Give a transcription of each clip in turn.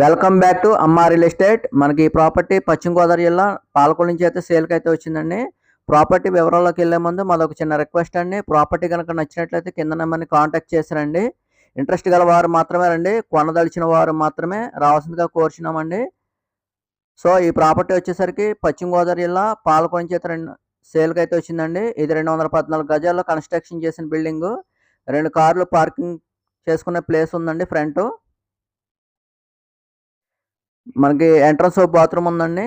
Welcome back to Amma real estate. మనకి ఈ property పశ్చిమ గోదావరి జిల్లా పాలకొల నుంచి అయితే సేల్కి అయితే వచ్చిందండి. ప్రాపర్టీ వివరాల్లోకి వెళ్ళే ముందు మాదొక చిన్న రిక్వెస్ట్ అండి. ప్రాపర్టీ కనుక నచ్చినట్లయితే కింద నెంబర్ని కాంటాక్ట్ చేసారండి. ఇంట్రెస్ట్ గల వారు మాత్రమే రండి. కొనదలిచిన వారు మాత్రమే రావాల్సిందిగా కోరుచున్నామండి. సో ఈ ప్రాపర్టీ వచ్చేసరికి పశ్చిమ గోదావరి జిల్లా పాలకొల నుంచి అయితే రెండు సేల్కి అయితే వచ్చిందండి. ఇది రెండు వందల పద్నాలుగు గజాల్లో కన్స్ట్రక్షన్ చేసిన బిల్డింగ్. రెండు కార్లు పార్కింగ్ చేసుకునే ప్లేస్ ఉందండి ఫ్రంట్. మనకి ఎంట్రన్స్ బాత్రూమ్ ఉందండి.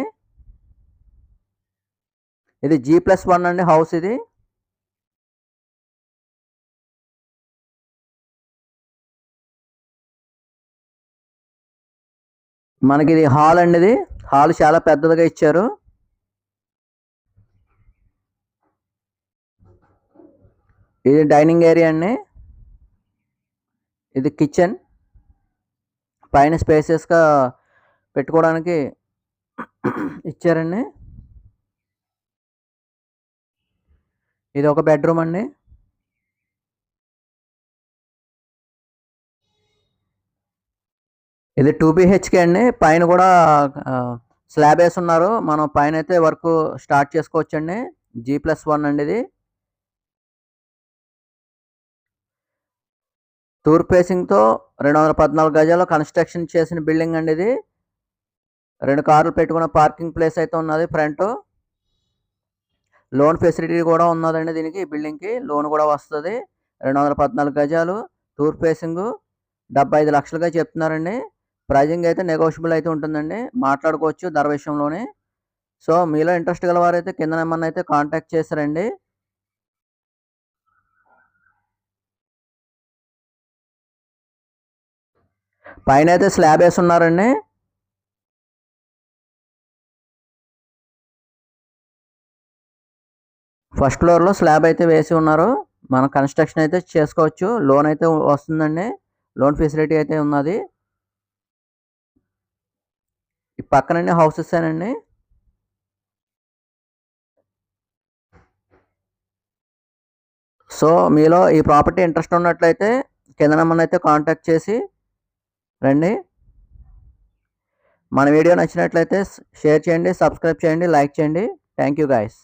ఇది జీ ప్లస్ వన్ అండి హౌస్ ఇది. మనకి ఇది హాల్ అండి ఇది. హాల్ చాలా పెద్దదిగా ఇచ్చారు. ఇది డైనింగ్ ఏరియా అండి. ఇది కిచెన్. పైన స్పేసెస్గా పెట్టుకోవడానికి ఇచ్చారండి. ఇది ఒక బెడ్రూమ్ అండి. ఇది టూ బిహెచ్కే అండి. పైన కూడా స్లాబ్ వేసి ఉన్నారు. మనం పైన అయితే వర్క్ స్టార్ట్ చేసుకోవచ్చు అండి జీ ప్లస్ వన్ అండి ఇది. టూర్ ఫేసింగ్తో రెండు వందల పద్నాలుగు గజాల్లో కన్స్ట్రక్షన్ చేసిన బిల్డింగ్ అండి ఇది. రెండు కార్లు పెట్టుకున్న పార్కింగ్ ప్లేస్ అయితే ఉన్నది ఫ్రంట్. లోన్ ఫెసిలిటీ కూడా ఉన్నదండి దీనికి బిల్డింగ్కి. లోన్ కూడా వస్తుంది. రెండు వందల పద్నాలుగు గజాలు. టూర్ ఫేసింగ్ డెబ్బై ఐదు లక్షలుగా చెప్తున్నారండి. ప్రైజింగ్ అయితే నెగోషియబుల్ అయితే ఉంటుందండి. మాట్లాడుకోవచ్చు ధర విషయంలోనే. సో మీలో ఇంట్రెస్ట్ గల వారైతే కింద నెంబర్ని అయితే కాంటాక్ట్ చేశారండి. పైన అయితే స్లాబ్ వేసి ఉన్నారండి. ఫస్ట్ ఫ్లోర్లో స్లాబ్ అయితే వేసి ఉన్నారు. మనం కన్స్ట్రక్షన్ అయితే చేసుకోవచ్చు. లోన్ అయితే వస్తుందండి. లోన్ ఫెసిలిటీ అయితే ఉన్నది. ఈ పక్కనండి హౌసెస్ అండి సో మీలో ఈ ప్రాపర్టీ ఇంట్రెస్ట్ ఉన్నట్లయితే కింద నెంబర్ని అయితే కాంటాక్ట్ చేసి రండి. మన వీడియో నచ్చినట్లయితే షేర్ చేయండి సబ్స్క్రైబ్ చేయండి లైక్ చేయండి. Thank you guys.